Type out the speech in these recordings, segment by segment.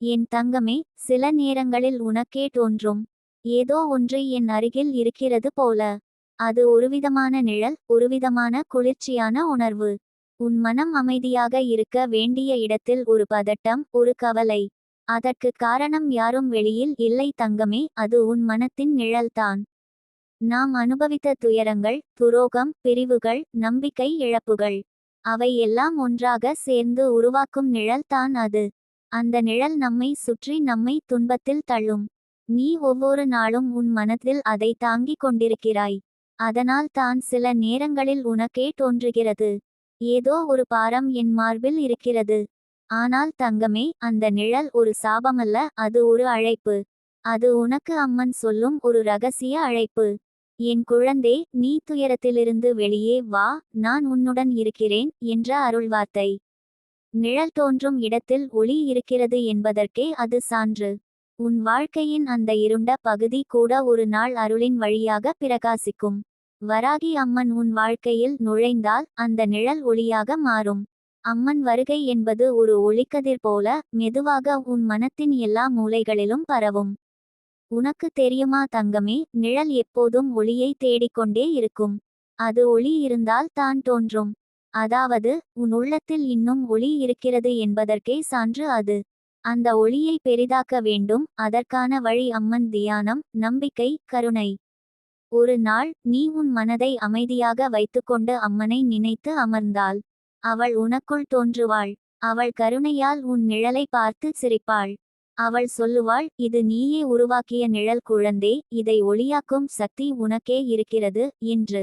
என் தங்கமே சில நேரங்களில் உனக்கே தோன்றும். ஏதோ ஒன்று என் அருகில் இருக்கிறது போல. அது ஒருவிதமான நிழல் ஒருவிதமான குளிர்ச்சியான உணர்வு. உன் மனம் அமைதியாக இருக்க வேண்டிய இடத்தில் ஒரு பதட்டம் ஒரு கவலை. அதற்கு காரணம் யாரும் வெளியில் இல்லை தங்கமே அது உன் மனத்தின் நிழல்தான். நாம் அனுபவித்த துயரங்கள் துரோகம் பிரிவுகள் நம்பிக்கை இழப்புகள். அவை எல்லாம் ஒன்றாக சேர்ந்து உருவாக்கும் நிழல் தான் அது. அந்த நிழல் நம்மை சுற்றி நம்மை துன்பத்தில் தள்ளும். நீ ஒவ்வொரு நாளும் உன் மனத்தில் அதை தாங்கிக் கொண்டிருக்கிறாய். அதனால் தான் சில நேரங்களில் உனக்கே தோன்றுகிறது. ஏதோ ஒரு பாரம் என் மார்பில் இருக்கிறது. ஆனால் தங்கமே அந்த நிழல் ஒரு சாபமல்ல அது ஒரு அழைப்பு. அது உனக்கு அம்மன் சொல்லும் ஒரு ரகசிய அழைப்பு. என் குழந்தே நீ துயரத்திலிருந்து வெளியே வா நான் உன்னுடன் இருக்கிறேன் என்ற அருள்வார்த்தை. நிழல் தோன்றும் இடத்தில் ஒளி இருக்கிறது என்பதற்கே அது சான்று. உன் வாழ்க்கையின் அந்த இருண்ட பகுதி கூட ஒரு நாள் அருளின் வழியாக பிரகாசிக்கும். வராகி அம்மன் உன் வாழ்க்கையில் நுழைந்தால் அந்த நிழல் ஒளியாக மாறும். அம்மன் வருகை என்பது ஒரு ஒளிக்கதிர் போல மெதுவாக உன் மனத்தின் எல்லா மூலைகளிலும் பரவும். உனக்கு தெரியுமா தங்கமே நிழல் எப்போதும் ஒளியை தேடிக்கொண்டே இருக்கும். அது ஒளி இருந்தால் தான் தோன்றும். அதாவது உன் உள்ளத்தில் இன்னும் ஒளி இருக்கிறது என்பதற்கே சான்று அது. அந்த ஒளியை பெரிதாக்க வேண்டும் அதற்கான வழி அம்மன் தியானம் நம்பிக்கை கருணை. ஒரு நாள் நீ உன் மனதை அமைதியாக வைத்துக்கொண்டு அம்மனை நினைத்து அமர்ந்தாள். அவள் உனக்குள் தோன்றுவாள். அவள் கருணையால் உன் நிழலை பார்த்து சிரிப்பாள். அவள் சொல்லுவாள் இது நீயே உருவாக்கிய நிழல் குழந்தே இதை ஒளியாக்கும் சக்தி உனக்கே இருக்கிறது என்று.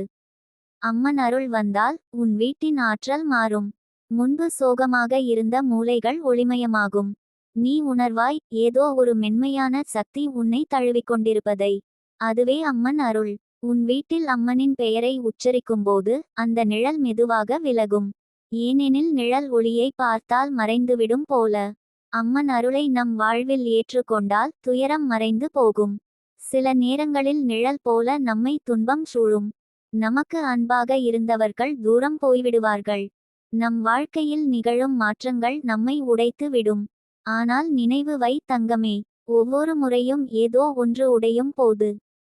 அம்மன் அருள் வந்தால் உன் வீட்டின் ஆற்றல் மாறும். முன்பு சோகமாக இருந்த மூலைகள் ஒளிமயமாகும். நீ உணர்வாய் ஏதோ ஒரு மென்மையான சக்தி உன்னை தழுவிக்கொண்டிருப்பதை அதுவே அம்மன் அருள். உன் வீட்டில் அம்மனின் பெயரை உச்சரிக்கும்போது அந்த நிழல் மெதுவாக விலகும். ஏனெனில் நிழல் ஒளியை பார்த்தால் மறைந்துவிடும் போல. அம்மன் அருளை நம் வாழ்வில் ஏற்றுக்கொண்டால் துயரம் மறைந்து போகும். சில நேரங்களில் நிழல் போல நம்மை துன்பம் சூழும். நமக்கு அன்பாக இருந்தவர்கள் தூரம் போய்விடுவார்கள். நம் வாழ்க்கையில் நிகழும் மாற்றங்கள் நம்மை உடைத்து விடும். ஆனால் நினைவு வை தங்கமே ஒவ்வொரு முறையும் ஏதோ ஒன்று உடையும் போது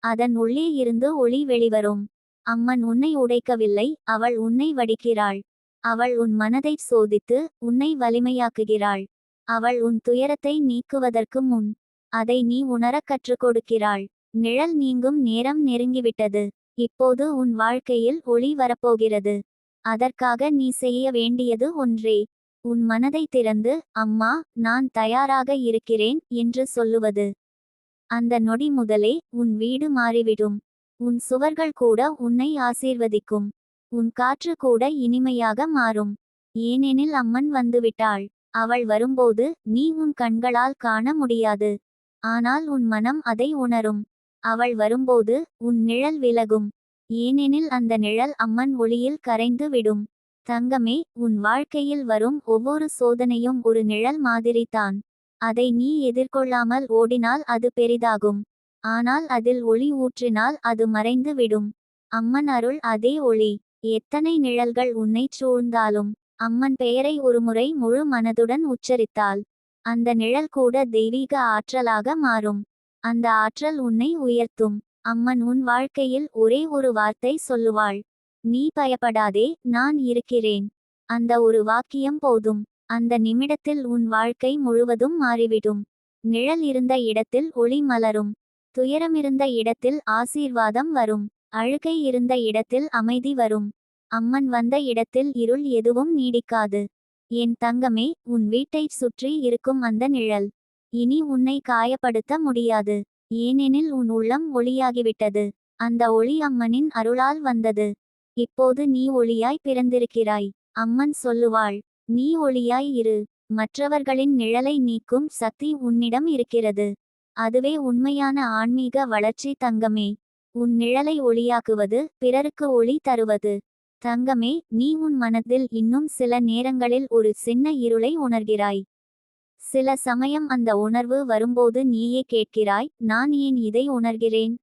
அதன் உள்ளே இருந்து ஒளி வெளிவரும். அம்மன் உன்னை உடைக்கவில்லை அவள் உன்னை வடிக்கிறாள். அவள் உன் மனதை சோதித்து உன்னை வலிமையாக்குகிறாள். அவள் உன் துயரத்தை நீக்குவதற்கு முன் அதை நீ உணரக் கற்றுக் கொடுக்கிறாள். நிழல் நீங்கும் நேரம் நெருங்கிவிட்டது. இப்போது உன் வாழ்க்கையில் ஒளி வரப்போகிறது. அதற்காக நீ செய்ய வேண்டியது ஒன்றே. உன் மனதை திறந்து அம்மா நான் தயாராக இருக்கிறேன் என்று சொல்லுவது. அந்த நொடி முதலே உன் வீடு மாறிவிடும். உன் சுவர்கள் கூட உன்னை ஆசீர்வதிக்கும். உன் காற்று கூட இனிமையாக மாறும். ஏனெனில் அம்மன் வந்துவிட்டாள். அவள் வரும்போது நீ உன் கண்களால் காண முடியாது. ஆனால் உன் மனம் அதை உணரும். அவள் வரும்போது உன் நிழல் விலகும். ஏனெனில் அந்த நிழல் அம்மன் ஒளியில் கரைந்து விடும். தங்கமே உன் வாழ்க்கையில் வரும் ஒவ்வொரு சோதனையும் ஒரு நிழல் மாதிரிதான் அதை நீ எதிர்கொள்ளாமல் ஓடினால் அது பெரிதாகும். ஆனால் அதில் ஒளி ஊற்றினால் அது மறைந்து விடும். அம்மன் அருள் அதே ஒளி. எத்தனை நிழல்கள் உன்னைச் சூழ்ந்தாலும் அம்மன் பெயரை ஒருமுறை முழு மனதுடன் உச்சரித்தாள். அந்த நிழல் கூட தெய்வீக ஆற்றலாக மாறும். அந்த ஆற்றல் உன்னை உயர்த்தும். அம்மன் உன் வாழ்க்கையில் ஒரே ஒரு வார்த்தை சொல்லுவாள். நீ பயப்படாதே நான் இருக்கிறேன். அந்த ஒரு வாக்கியம் போதும். அந்த நிமிடத்தில் உன் வாழ்க்கை முழுவதும் மாறிவிடும். நிழல் இருந்த இடத்தில் ஒளி மலரும். துயரமிருந்த இடத்தில் ஆசீர்வாதம் வரும். அழுகை இருந்த இடத்தில் அமைதி வரும். அம்மன் வந்த இடத்தில் இருள் எதுவும் நீடிக்காது. என் தங்கமே உன் வீட்டைச் சுற்றி இருக்கும் அந்த நிழல். இனி உன்னை காயப்படுத்த முடியாது. ஏனெனில் உன் உள்ளம் ஒளியாகிவிட்டது. அந்த ஒளி அம்மனின் அருளால் வந்தது. இப்போது நீ ஒளியாய் பிறந்திருக்கிறாய். அம்மன் சொல்லுவாள் நீ ஒளியாய் இரு. மற்றவர்களின் நிழலை நீக்கும் சக்தி உன்னிடம் இருக்கிறது. அதுவே உண்மையான ஆன்மீக வளர்ச்சி தங்கமே. உன் நிழலை ஒளியாக்குவது பிறருக்கு ஒளி தருவது. தங்கமே நீ உன் மனதில் இன்னும் சில நேரங்களில் ஒரு சின்ன இருளை உணர்கிறாய். சில சமயம் அந்த உணர்வு வரும்போது நீயே கேட்கிறாய் நான் ஏன் இதை உணர்கிறேன்?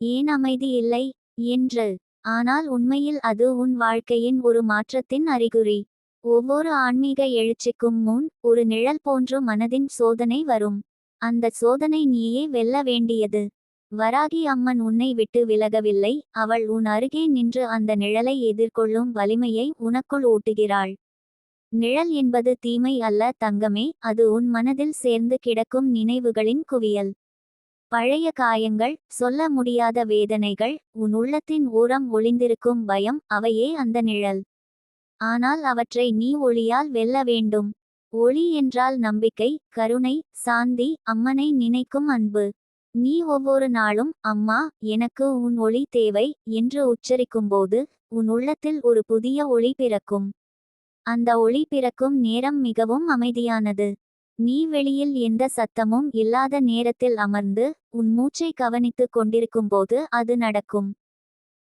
ஏன் அமைதி இல்லை? என்று. ஆனால் உண்மையில் அது உன் வாழ்க்கையின் ஒரு மாற்றத்தின் அறிகுறி. ஒவ்வொரு ஆன்மீக எழுச்சிக்கும் முன் ஒரு நிழல் போன்று மனதின் சோதனை வரும். அந்த சோதனை நீயே வெல்ல வேண்டியது. வராகி அம்மன் உன்னை விட்டு விலகவில்லை அவள் உன் அருகே நின்று அந்த நிழலை எதிர்கொள்ளும் வலிமையை உனக்குள் ஊட்டுகிறாள். நிழல் என்பது தீமை அல்ல தங்கமே அது உன் மனதில் சேர்ந்து கிடக்கும் நினைவுகளின் குவியல். பழைய காயங்கள் சொல்ல முடியாத வேதனைகள் உன் உள்ளத்தின் ஓரம் ஒளிந்திருக்கும் பயம் அவையே அந்த நிழல். ஆனால் அவற்றை நீ ஒளியால் வெல்ல வேண்டும். ஒளி என்றால் நம்பிக்கை கருணை சாந்தி அம்மனை நினைக்கும் அன்பு. நீ ஒவ்வொரு நாளும் அம்மா எனக்கு உன் ஒளி தேவை என்று உச்சரிக்கும்போது உன் உள்ளத்தில் ஒரு புதிய ஒளி பிறக்கும். அந்த ஒளி பிறக்கும் நேரம் மிகவும் அமைதியானது. நீ வெளியில் எந்த சத்தமும் இல்லாத நேரத்தில் அமர்ந்து உன் மூச்சை கவனித்துக் கொண்டிருக்கும்போது அது நடக்கும்.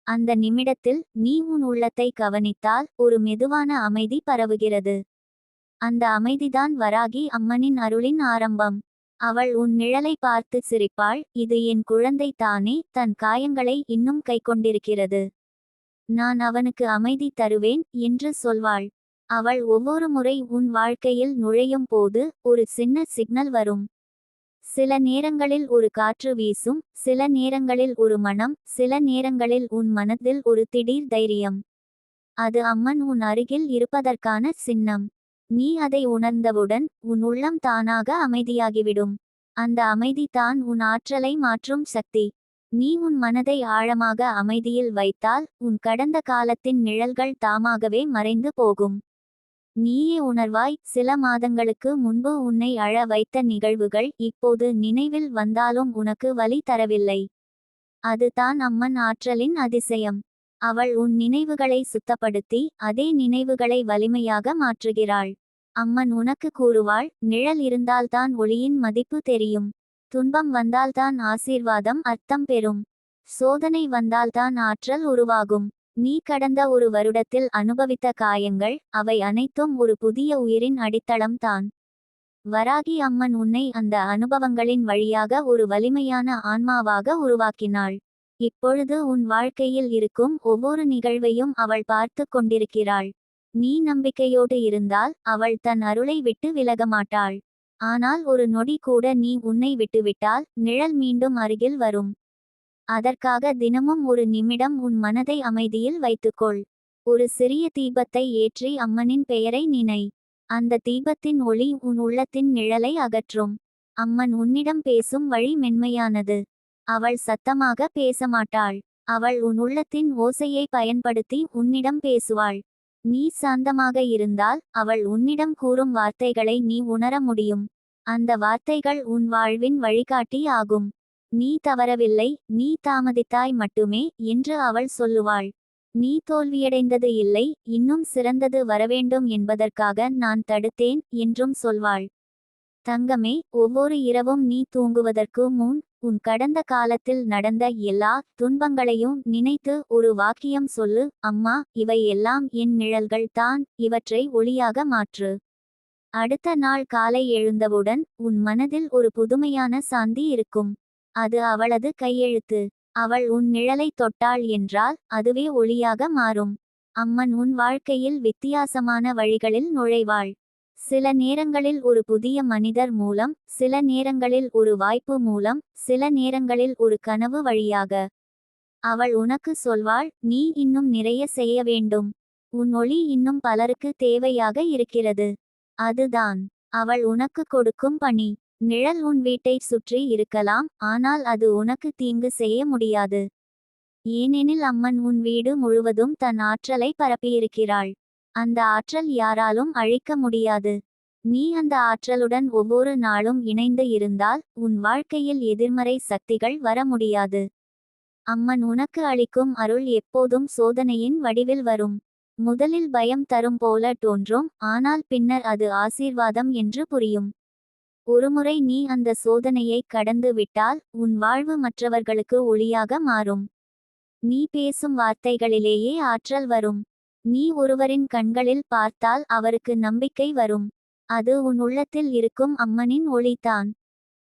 அந்த நிமிடத்தில் நீ உன் உள்ளத்தை கவனித்தால் ஒரு மெதுவான அமைதி பரவுகிறது. அந்த அமைதிதான் வராகி அம்மனின் அருளின் ஆரம்பம். அவள் உன் நிழலை பார்த்து சிரிப்பாள் இது என் குழந்தை தானே தன் காயங்களை இன்னும் கைக்கொண்டிருக்கிறது. நான் அவனுக்கு அமைதி தருவேன் என்று சொல்வாள். அவள் ஒவ்வொரு முறை உன் வாழ்க்கையில் நுழையும் போது ஒரு சின்ன சிக்னல் வரும். சில நேரங்களில் ஒரு காற்று வீசும் சில நேரங்களில் ஒரு மனம் சில நேரங்களில் உன் மனதில் ஒரு திடீர் தைரியம். அது அம்மன் உன் அருகில் இருப்பதற்கான சின்னம். நீ அதை உணர்ந்தவுடன் உன் உள்ளம் தானாக அமைதியாகிவிடும். அந்த அமைதி தான் உன் ஆற்றலை மாற்றும் சக்தி. நீ உன் மனதை ஆழமாக அமைதியில் வைத்தால் உன் கடந்த காலத்தின் நிழல்கள் தாமாகவே மறைந்து போகும். நீயே உணர்வாய் சில மாதங்களுக்கு முன்பு உன்னை அழ வைத்த நிகழ்வுகள் இப்போது நினைவில் வந்தாலும் உனக்கு வலி தரவில்லை. அதுதான் அம்மன் ஆற்றலின் அதிசயம். அவள் உன் நினைவுகளை சுத்தப்படுத்தி அதே நினைவுகளை வலிமையாக மாற்றுகிறாள். அம்மன் உனக்கு கூறுவாள் நிழல் இருந்தால்தான் ஒளியின் மதிப்பு தெரியும். துன்பம் வந்தால்தான் ஆசீர்வாதம் அர்த்தம் பெறும். சோதனை வந்தால்தான் ஆற்றல் உருவாகும். நீ கடந்த ஒரு வருடத்தில் அனுபவித்த காயங்கள் அவை அனைத்தும் ஒரு புதிய உயிரின் அடித்தளம் தான். வராகி அம்மன் உன்னை அந்த அனுபவங்களின் வழியாக ஒரு வலிமையான ஆன்மாவாக உருவாக்கினாள். இப்பொழுது உன் வாழ்க்கையில் இருக்கும் ஒவ்வொரு நிகழ்வையும் அவள் பார்த்து கொண்டிருக்கிறாள். நீ நம்பிக்கையோடு இருந்தால் அவள் தன் அருளை விட்டு விலக மாட்டாள். ஆனால் ஒரு நொடி கூட நீ உன்னை விட்டுவிட்டால் நிழல் மீண்டும் அருகில் வரும். அதற்காக தினமும் ஒரு நிமிடம் உன் மனதை அமைதியில் வைத்துக்கொள். ஒரு சிறிய தீபத்தை ஏற்றி அம்மனின் பெயரை நினை. அந்த தீபத்தின் ஒளி உன் உள்ளத்தின் நிழலை அகற்றும். அம்மன் உன்னிடம் பேசும் வழி மென்மையானது. அவள் சத்தமாக பேசமாட்டாள். அவள் உன் உள்ளத்தின் ஓசையை பயன்படுத்தி உன்னிடம் பேசுவாள். நீ சாந்தமாக இருந்தால் அவள் உன்னிடம் கூறும் வார்த்தைகளை நீ உணர முடியும். அந்த வார்த்தைகள் உன் வாழ்வின் வழிகாட்டி ஆகும். நீ தவறவில்லை நீ தாமதித்தாய் மட்டுமே என்று அவள் சொல்லுவாள். நீ தோல்வியடைந்தது இல்லை இன்னும் சிறந்தது வரவேண்டும் என்பதற்காக நான் தடுத்தேன் என்றும் சொல்வாள். தங்கமே ஒவ்வொரு இரவும் நீ தூங்குவதற்கு முன் உன் கடந்த காலத்தில் நடந்த எல்லா துன்பங்களையும் நினைத்து ஒரு வாக்கியம் சொல்லு அம்மா இவை எல்லாம் என் நிழல்கள் தான் இவற்றை ஒளியாக மாற்று. அடுத்த நாள் காலை எழுந்தவுடன் உன் மனதில் ஒரு புதுமையான சாந்தி இருக்கும். அது அவளது கையெழுத்து. அவள் உன் நிழலை தொட்டாள் என்றால் அதுவே ஒளியாக மாறும். அம்மன் உன் வாழ்க்கையில் வித்தியாசமான வழிகளில் நுழைவாள். சில நேரங்களில் ஒரு புதிய மனிதர் மூலம் சில நேரங்களில் ஒரு வாய்ப்பு மூலம் சில நேரங்களில் ஒரு கனவு வழியாக. அவள் உனக்கு சொல்வாள் நீ இன்னும் நிறைய செய்ய வேண்டும். உன் ஒளி இன்னும் பலருக்கு தேவையாக இருக்கிறது. அதுதான். அவள் உனக்கு கொடுக்கும் பணி. நிழல் உன் வீட்டை சுற்றி இருக்கலாம் ஆனால் அது உனக்கு தீங்கு செய்ய முடியாது. ஏனெனில் அம்மன் உன் வீடு முழுவதும் தன் ஆற்றலை பரப்பியிருக்கிறாள். அந்த ஆற்றல் யாராலும் அழிக்க முடியாது. நீ அந்த ஆற்றலுடன் ஒவ்வொரு நாளும் இணைந்து இருந்தால் உன் வாழ்க்கையில் எதிர்மறை சக்திகள் வர முடியாது. அம்மன் உனக்கு அளிக்கும் அருள் எப்போதும் சோதனையின் வடிவில் வரும். முதலில் பயம் தரும் போல தோன்றும் ஆனால் பின்னர் அது ஆசீர்வாதம் என்று புரியும். ஒருமுறை நீ அந்த சோதனையை கடந்து விட்டால் உன் வாழ்வு மற்றவர்களுக்கு ஒளியாக மாறும். நீ பேசும் வார்த்தைகளிலேயே ஆற்றல் வரும். நீ ஒருவரின் கண்களில் பார்த்தால் அவருக்கு நம்பிக்கை வரும். அது உன் உள்ளத்தில் இருக்கும் அம்மனின் ஒளிதான்.